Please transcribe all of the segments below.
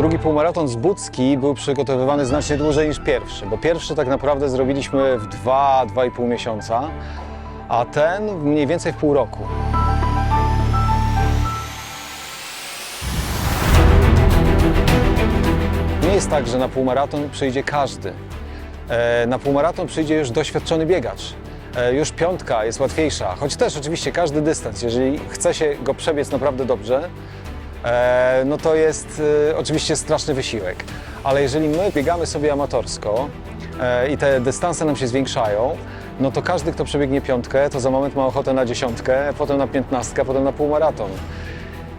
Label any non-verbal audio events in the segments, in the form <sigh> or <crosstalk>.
Drugi półmaraton z Bucki był przygotowywany znacznie dłużej niż pierwszy, bo pierwszy tak naprawdę zrobiliśmy w 2-2,5 miesiąca, a ten mniej więcej w pół roku. Nie jest tak, że na półmaraton przyjdzie każdy. E, Na półmaraton przyjdzie już doświadczony biegacz. E, Już piątka jest łatwiejsza, choć też oczywiście każdy dystans, jeżeli chce się go przebiec naprawdę dobrze, no to jest e, oczywiście straszny wysiłek. Ale jeżeli my biegamy sobie amatorsko e, i te dystanse nam się zwiększają, no to każdy, kto przebiegnie piątkę, to za moment ma ochotę na dziesiątkę, potem na piętnastkę, potem na półmaraton.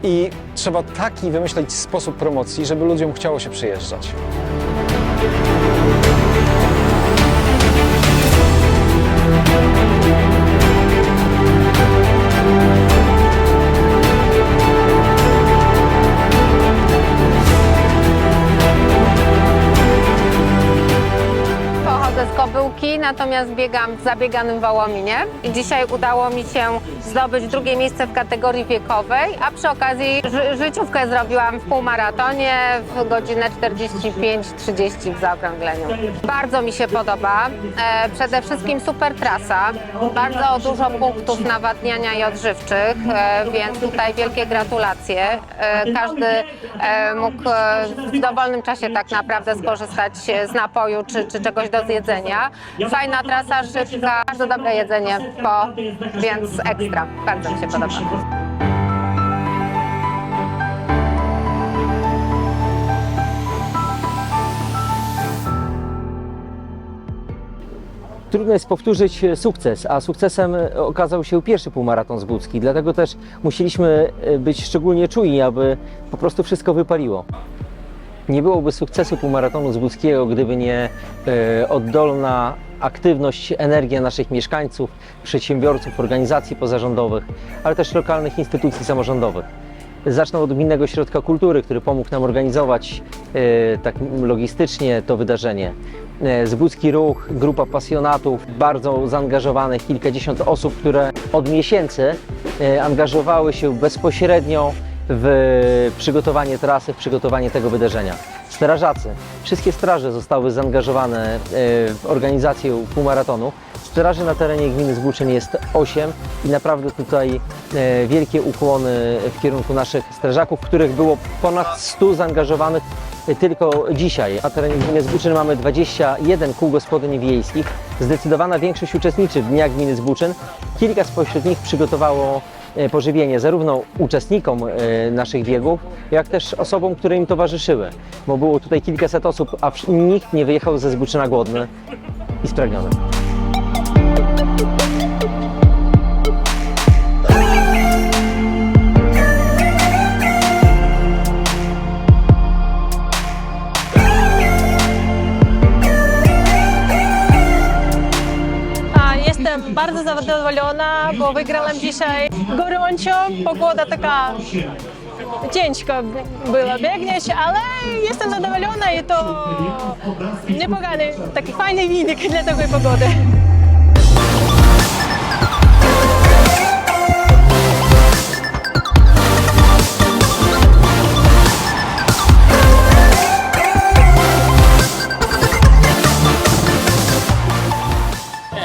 I trzeba taki wymyśleć sposób promocji, żeby ludziom chciało się przyjeżdżać. Natomiast biegam w zabieganym Wołominie. I dzisiaj udało mi się zdobyć drugie miejsce w kategorii wiekowej, a przy okazji ży życiówkę zrobiłam w półmaratonie w godzinę 45-30 w zaokrągleniu. Bardzo mi się podoba. E, przede wszystkim super trasa, bardzo dużo punktów nawadniania i odżywczych, e, więc tutaj wielkie gratulacje. E, każdy e, mógł e, w dowolnym czasie tak naprawdę skorzystać z napoju czy, czy czegoś do zjedzenia. Fajna trasa, szybka, bardzo dobre jedzenie po, więc ekstra. Bardzo mi się podoba. Trudno jest powtórzyć e, sukces, a sukcesem e, okazał się pierwszy półmaraton z Budzki. Dlatego też musieliśmy e, być szczególnie czujni, aby po prostu wszystko wypaliło. Nie byłoby sukcesu półmaratonu z Budzkiego, gdyby nie e, oddolna aktywność, energia naszych mieszkańców, przedsiębiorców, organizacji pozarządowych, ale też lokalnych instytucji samorządowych. Zacznę od Gminnego Środka Kultury, który pomógł nam organizować e, tak logistycznie to wydarzenie. E, Zbódzki Ruch, grupa pasjonatów, bardzo zaangażowanych, kilkadziesiąt osób, które od miesięcy angażowały się bezpośrednio w przygotowanie trasy, w przygotowanie tego wydarzenia. Strażacy, wszystkie straże zostały zaangażowane e, w organizację półmaratonu. Straży na terenie gminy Zbóczyn jest 8 i naprawdę tutaj e, wielkie ukłony w kierunku naszych strażaków, których było ponad 100 zaangażowanych tylko dzisiaj. Na terenie gminy Zbóczyn mamy 21 kół gospodyń wiejskich. Zdecydowana większość uczestniczy w Dniach Gminy Zbóczyn. Kilka spośród nich przygotowało e, pożywienie zarówno uczestnikom e, naszych biegów, jak też osobom, które im towarzyszyły. Bo było tutaj kilkaset osób, a nikt nie wyjechał ze Zbóczyna głodny i spragniony. Jestem bardzo zadowolona, bo wygrałam dzisiaj gorąco. Pogoda taka ciężko była biegnieć, ale jestem zadowolona i to niepogany, taki fajny wynik dla takiej pogody.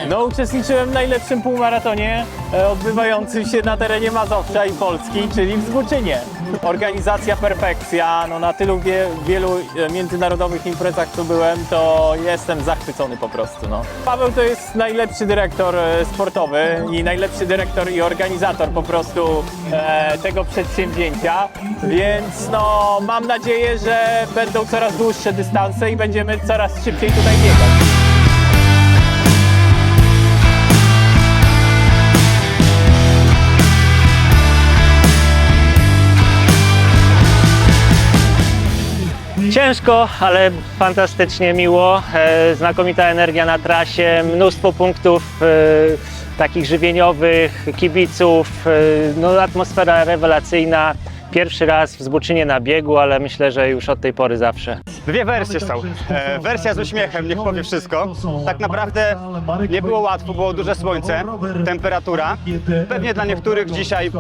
No, uczestniczyłem w najlepszym półmaratonie e, odbywającym się na terenie Mazowsza i Polski, czyli w Zgóczynie. Organizacja perfekcja, no na tylu wie, wielu e, międzynarodowych imprezach tu byłem, to jestem zachwycony po prostu. No. Paweł to jest najlepszy dyrektor e, sportowy i najlepszy dyrektor i organizator po prostu e, tego przedsięwzięcia, więc no mam nadzieję, że będą coraz dłuższe dystanse i będziemy coraz szybciej tutaj biegać. Ciężko, ale fantastycznie miło. E, Znakomita energia na trasie, mnóstwo punktów e, takich żywieniowych, kibiców, e, no, atmosfera rewelacyjna. Pierwszy raz w Zbuczynie na biegu, ale myślę, że już od tej pory zawsze. Dwie wersje są. E, wersja z uśmiechem, niech powie wszystko. Tak naprawdę nie było łatwo, było duże słońce, temperatura. Pewnie dla niektórych dzisiaj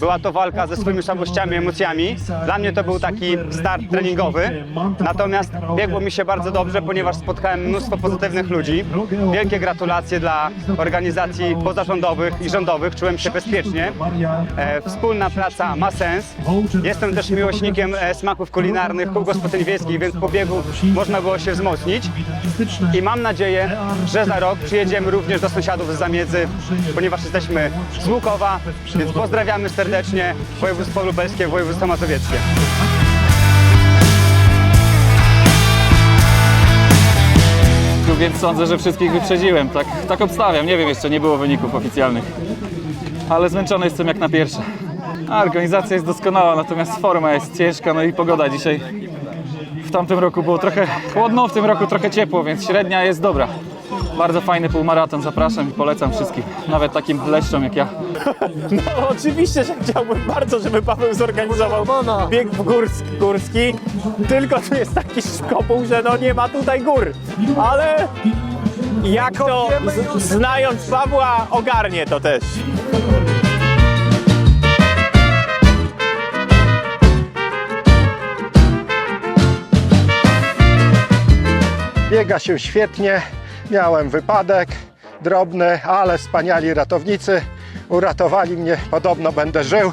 była to walka ze swoimi słabościami, emocjami. Dla mnie to był taki start treningowy. Natomiast biegło mi się bardzo dobrze, ponieważ spotkałem mnóstwo pozytywnych ludzi. Wielkie gratulacje dla organizacji pozarządowych i rządowych. Czułem się bezpiecznie. E, wspólna praca ma sens. Jestem też miłośnikiem e, smaków kulinarnych, kół gospodyń wiejskich, więc po można było się wzmocnić. I mam nadzieję, że za rok przyjedziemy również do sąsiadów z Zamiedzy, ponieważ jesteśmy z Łukowa, więc pozdrawiamy serdecznie województwo lubelskie, województwo mazowieckie. więc sądzę, że wszystkich wyprzedziłem. Tak, tak obstawiam, nie wiem, jeszcze nie było wyników oficjalnych. Ale zmęczony jestem jak na pierwsze. A, organizacja jest doskonała, natomiast forma jest ciężka, no i pogoda dzisiaj. W tamtym roku było trochę chłodno, w tym roku trochę ciepło, więc średnia jest dobra. Bardzo fajny półmaraton, zapraszam i polecam wszystkim, nawet takim leszczom jak ja. <laughs> No oczywiście, że chciałbym bardzo, żeby Paweł zorganizował bieg w górski, górski. Tylko tu jest taki szkopuł, że no nie ma tutaj gór. Ale jak to, znając Pawła, ogarnie to też. Biega się świetnie. Miałem wypadek drobny, ale wspaniali ratownicy uratowali mnie. Podobno będę żył.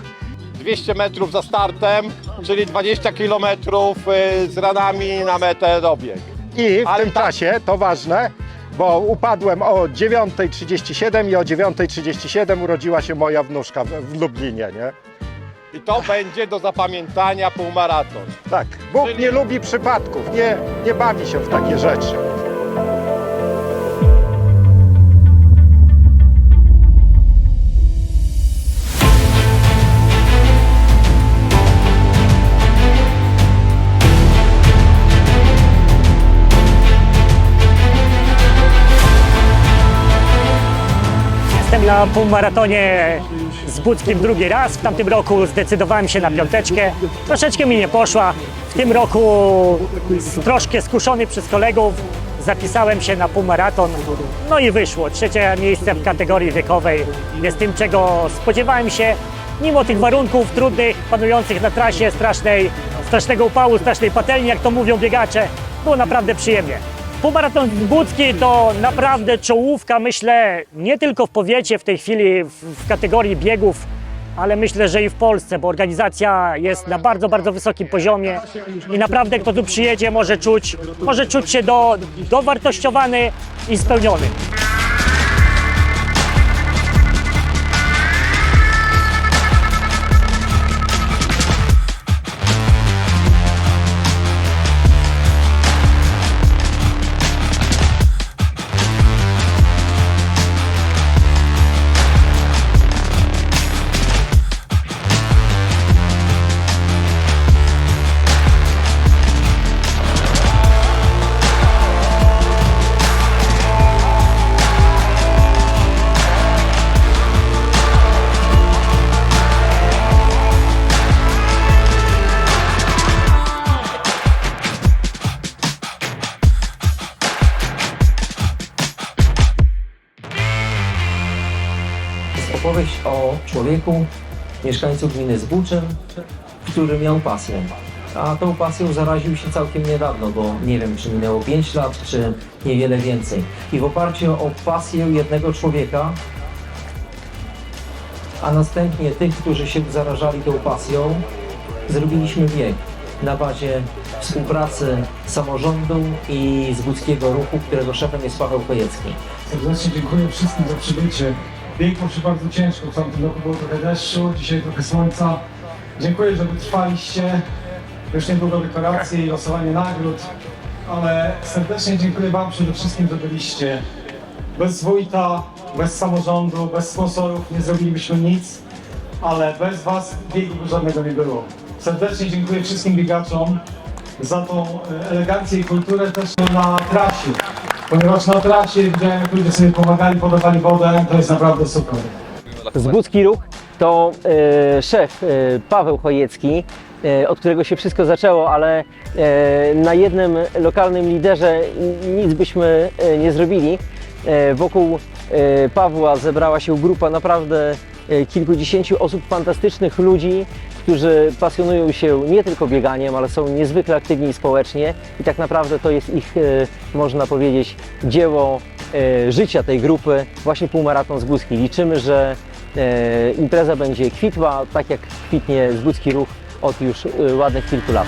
200 metrów za startem, czyli 20 kilometrów y, z ranami na metę dobieg. I w Ale tym tak- czasie, to ważne, bo upadłem o 9.37 i o 9.37 urodziła się moja wnuczka w, w Lublinie, nie? I to będzie do zapamiętania półmaraton. Tak, Bóg nie lubi przypadków, nie, nie bawi się w takie rzeczy. Jestem na półmaratonie z Budzkim drugi raz. W tamtym roku zdecydowałem się na piąteczkę. Troszeczkę mi nie poszła. W tym roku troszkę skuszony przez kolegów zapisałem się na półmaraton. No i wyszło. Trzecie miejsce w kategorii wiekowej. Jest tym, czego spodziewałem się. Mimo tych warunków trudnych, panujących na trasie, strasznej, strasznego upału, strasznej patelni, jak to mówią biegacze, było naprawdę przyjemnie. Półmaraton Budzki to naprawdę czołówka, myślę, nie tylko w powiecie w tej chwili w, w kategorii biegów, ale myślę, że i w Polsce, bo organizacja jest na bardzo, bardzo wysokim poziomie i naprawdę kto tu przyjedzie może czuć, może czuć się do, dowartościowany i spełniony. O człowieku, mieszkańcu gminy Zbuczyn, który miał pasję. A tą pasją zaraził się całkiem niedawno, bo nie wiem, czy minęło 5 lat, czy niewiele więcej. I w oparciu o pasję jednego człowieka, a następnie tych, którzy się zarażali tą pasją, zrobiliśmy bieg na bazie współpracy samorządu i Zbudzkiego Ruchu, którego szefem jest Paweł Kojecki. Serdecznie dziękuję wszystkim za przybycie. Bieg poszło bardzo ciężko, w tamtym roku było trochę deszczu, dzisiaj trochę słońca. Dziękuję, że wytrwaliście. Już niedługo dekoracje i losowanie nagród, ale serdecznie dziękuję Wam przede wszystkim, że byliście. Bez wójta, bez samorządu, bez sponsorów nie zrobilibyśmy nic, ale bez Was biegu żadnego nie było. Serdecznie dziękuję wszystkim biegaczom za tą e, elegancję i kulturę też na trasie. Ponieważ na trasie widziałem, ludzie sobie pomagali, podawali wodę, to jest naprawdę super. Zbudzki Ruch to e, szef e, Paweł Chojecki, e, od którego się wszystko zaczęło, ale na jednym lokalnym liderze nic byśmy nie zrobili. Wokół Pawła zebrała się grupa naprawdę kilkudziesięciu osób, fantastycznych ludzi, którzy pasjonują się nie tylko bieganiem, ale są niezwykle aktywni społecznie i tak naprawdę to jest ich, e, można powiedzieć, dzieło e, życia tej grupy, właśnie półmaraton Zgódzki. Liczymy, że e, impreza będzie kwitła, tak jak kwitnie Zgódzki Ruch od już ładnych kilku lat.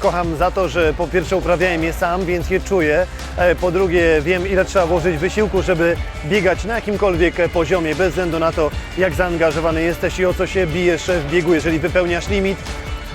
Kocham za to, że po pierwsze uprawiałem je sam, więc je czuję. E, Po drugie wiem ile trzeba włożyć wysiłku, żeby biegać na jakimkolwiek poziomie, bez względu na to jak zaangażowany jesteś i o co się bijesz w biegu. Jeżeli wypełniasz limit,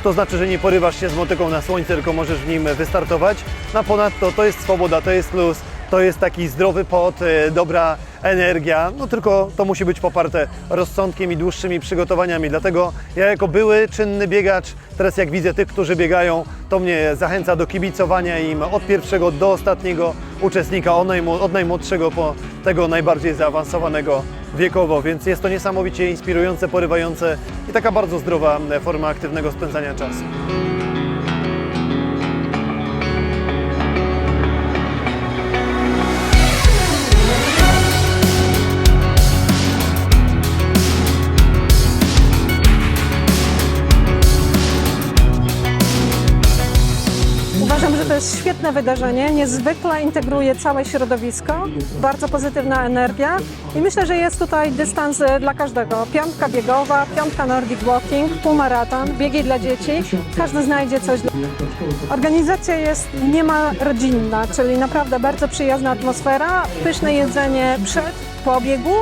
to znaczy, że nie porywasz się z motyką na słońce, tylko możesz w nim wystartować. A ponadto to jest swoboda, to jest luz, to jest taki zdrowy pot, e, dobra energia, no tylko to musi być poparte rozsądkiem i dłuższymi przygotowaniami. Dlatego ja jako były czynny biegacz, teraz jak widzę tych, którzy biegają, to mnie zachęca do kibicowania im od pierwszego do ostatniego uczestnika, od, najmłodszego po tego najbardziej zaawansowanego wiekowo, więc jest to niesamowicie inspirujące, porywające i taka bardzo zdrowa forma aktywnego spędzania czasu. To jest świetne wydarzenie, niezwykle integruje całe środowisko, bardzo pozytywna energia i myślę, że jest tutaj dystans e, dla każdego. Piątka biegowa, piątka Nordic Walking, półmaraton, biegi dla dzieci, każdy znajdzie coś. Dla... Organizacja jest niemal rodzinna, czyli naprawdę bardzo przyjazna atmosfera, pyszne jedzenie przed, po biegu.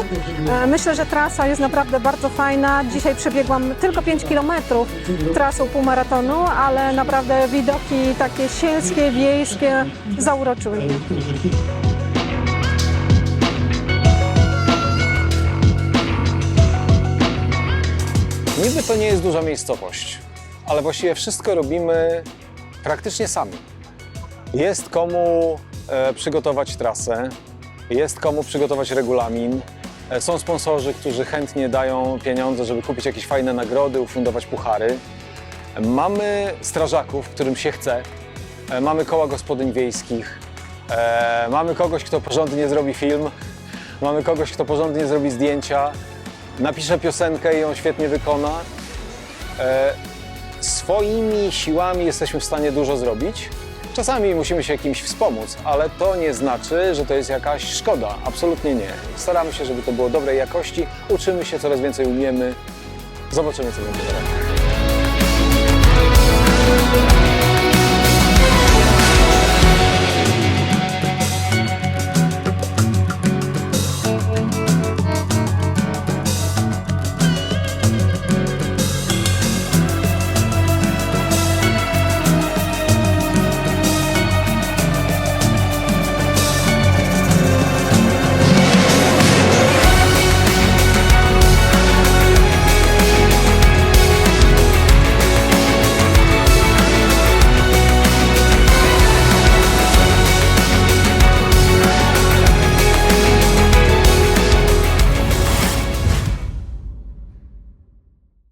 E, Myślę, że trasa jest naprawdę bardzo fajna. Dzisiaj przebiegłam tylko 5 km trasą półmaratonu, ale naprawdę widoki takie sielskie, wiejskie zauroczyły mnie. Niby to nie jest duża miejscowość, ale właściwie wszystko robimy praktycznie sami. Jest komu e, przygotować trasę, jest komu przygotować regulamin. E, są sponsorzy, którzy chętnie dają pieniądze, żeby kupić jakieś fajne nagrody, ufundować puchary. Mamy strażaków, którym się chce. E, mamy koła gospodyń wiejskich. E, mamy kogoś, kto porządnie zrobi film. Mamy kogoś, kto porządnie zrobi zdjęcia. Napisze piosenkę i ją świetnie wykona. E, swoimi siłami jesteśmy w stanie dużo zrobić. Czasami musimy się kimś wspomóc, ale to nie znaczy, że to jest jakaś szkoda. Absolutnie nie. Staramy się, żeby to było dobrej jakości. Uczymy się, coraz więcej umiemy. Zobaczymy, co będzie rok.